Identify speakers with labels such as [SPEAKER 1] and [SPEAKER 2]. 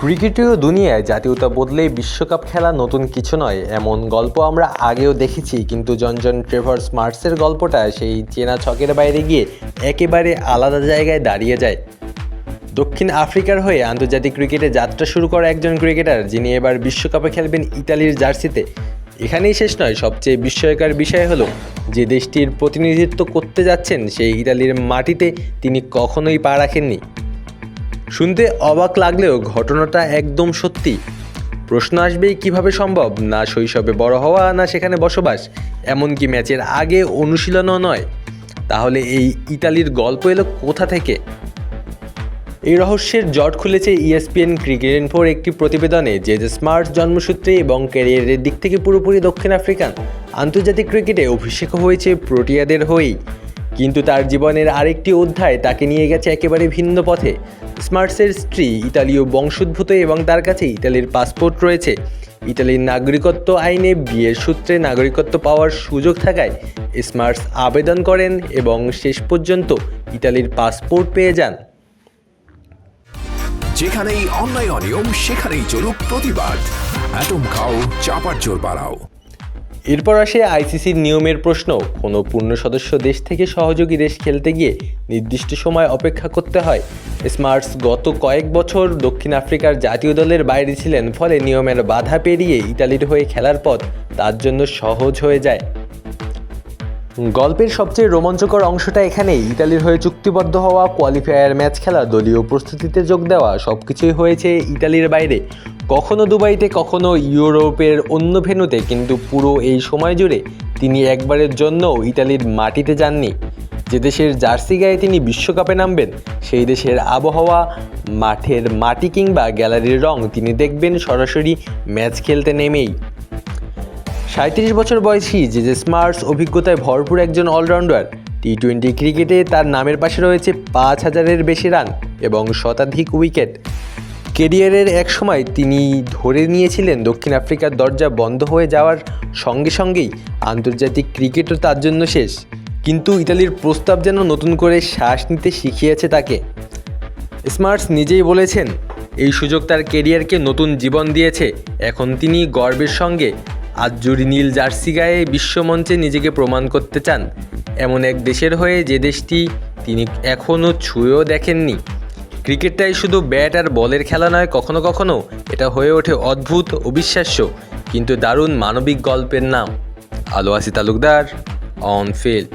[SPEAKER 1] ক্রিকেটীয় দুনিয়ায় জাতীয়তা বদলে বিশ্বকাপ খেলা নতুন কিছু নয়, এমন গল্প আমরা আগেও দেখেছি। কিন্তু জনজন ট্রেভার স্মার্টসের গল্পটা সেই চেনা ছকের বাইরে গিয়ে একেবারে আলাদা জায়গায় দাঁড়িয়ে যায়। দক্ষিণ আফ্রিকার হয়ে আন্তর্জাতিক ক্রিকেটে যাত্রা শুরু করা একজন ক্রিকেটার, যিনি এবার বিশ্বকাপে খেলবেন ইতালির জার্সিতে। এখানেই শেষ নয়, সবচেয়ে বিস্ময়কর বিষয় হলো, যে দেশটির প্রতিনিধিত্ব করতে যাচ্ছেন সেই ইতালির মাটিতে তিনি কখনোই পা রাখেননি। শুনতে অবাক লাগলেও ঘটনাটা একদম সত্যি। প্রশ্ন আসবেই, কীভাবে সম্ভব? না শৈশবে বড় হওয়া, না সেখানে বসবাস, এমনকি ম্যাচের আগে অনুশীলনও নয়। তাহলে এই ইতালির গল্প এলো কোথা থেকে? এই রহস্যের জট খুলেছে ইএসপিএন ক্রিকেট ইনফোর একটি প্রতিবেদনে, যে যে স্মার্ট জন্মসূত্রে এবং ক্যারিয়ারের দিক থেকে পুরোপুরি দক্ষিণ আফ্রিকান, আন্তর্জাতিক ক্রিকেটে অভিষেক হয়েছে প্রোটিয়াদের হয়েই। কিন্তু তার জীবনের আরেকটি অধ্যায় তাকে নিয়ে গেছে একেবারে ভিন্ন পথে। স্মার্টসের স্ত্রী ইতালীয় বংশোদ্ভূত এবং তার কাছে ইতালির পাসপোর্ট রয়েছে। ইতালির নাগরিকত্ব আইনে বিয়ের সূত্রে নাগরিকত্ব পাওয়ার সুযোগ থাকায় স্মার্টস আবেদন করেন এবং শেষ পর্যন্ত ইতালির পাসপোর্ট পেয়ে যান।
[SPEAKER 2] যেখানেই অন্যায় অনিয়ম, সেখানেই চলুক প্রতিবাদ। অ্যাটম খাও, চাপার জোর বাড়াও।
[SPEAKER 1] এরপর আসে আইসিসির নিয়মের প্রশ্ন। কোনো পূর্ণ সদস্য দেশ থেকে সহযোগী দেশ খেলতে গিয়ে নির্দিষ্ট সময় অপেক্ষা করতে হয়। স্মার্টস গত কয়েক বছর দক্ষিণ আফ্রিকার জাতীয় দলের বাইরে ছিলেন, ফলে নিয়মের বাধা পেরিয়ে ইতালির হয়ে খেলার পথ তার জন্য সহজ হয়ে যায়। গল্পের সবচেয়ে রোমাঞ্চকর অংশটা এখানেই। ইতালির হয়ে চুক্তিবদ্ধ হওয়া কোয়ালিফায়ার ম্যাচ খেলা, দলীয় প্রস্তুতিতে যোগ দেওয়া সব কিছুই হয়েছে ইতালির বাইরে। কখনো দুবাইতে, কখনো ইউরোপের অন্য ভেন্যুতে, কিন্তু পুরো এই সময় জুড়ে তিনি একবারের জন্য ইতালির মাটিতে যাননি। যে দেশের জার্সি গায়ে তিনি বিশ্বকাপে নামবেন, সেই দেশের আবহাওয়া, মাঠের মাটি কিংবা গ্যালারির রং তিনি দেখবেন সরাসরি ম্যাচ খেলতে নেমেই। সাঁত্রিশ বছর বয়সী যে যে স্মার্টস অভিজ্ঞতায় ভরপুর একজন অলরাউন্ডার। টি টোয়েন্টি ক্রিকেটে তার নামের পাশে রয়েছে পাঁচ হাজারের বেশি রান এবং শতাধিক উইকেট। কেরিয়ারের এক সময় তিনি ধরে নিয়েছিলেন দক্ষিণ আফ্রিকার দরজা বন্ধ হয়ে যাওয়ার সঙ্গে সঙ্গেই আন্তর্জাতিক ক্রিকেটও তার জন্য শেষ। কিন্তু ইতালির প্রস্তাব যেন নতুন করে শ্বাস নিতে শিখিয়েছে তাকে। স্মার্টস নিজেই বলেছেন, এই সুযোগ তার কেরিয়ারকে নতুন জীবন দিয়েছে। এখন তিনি গর্বের সঙ্গে আজজুরি নীল জার্সি গায়ে বিশ্বমঞ্চে নিজেকে প্রমাণ করতে চান। এমন এক দেশের হয়ে যে দেশটি তিনি এখনও ছুঁয়েও দেখেননি। ক্রিকেটটাই শুধু ব্যাট আর বলের খেলা নয়, কখনো কখনো এটা হয়ে ওঠে অদ্ভুত অবিশ্বাস্য কিন্তু দারুণ মানবিক গল্পের নাম। আলোয়াসি তালুকদার অন ফিল্ড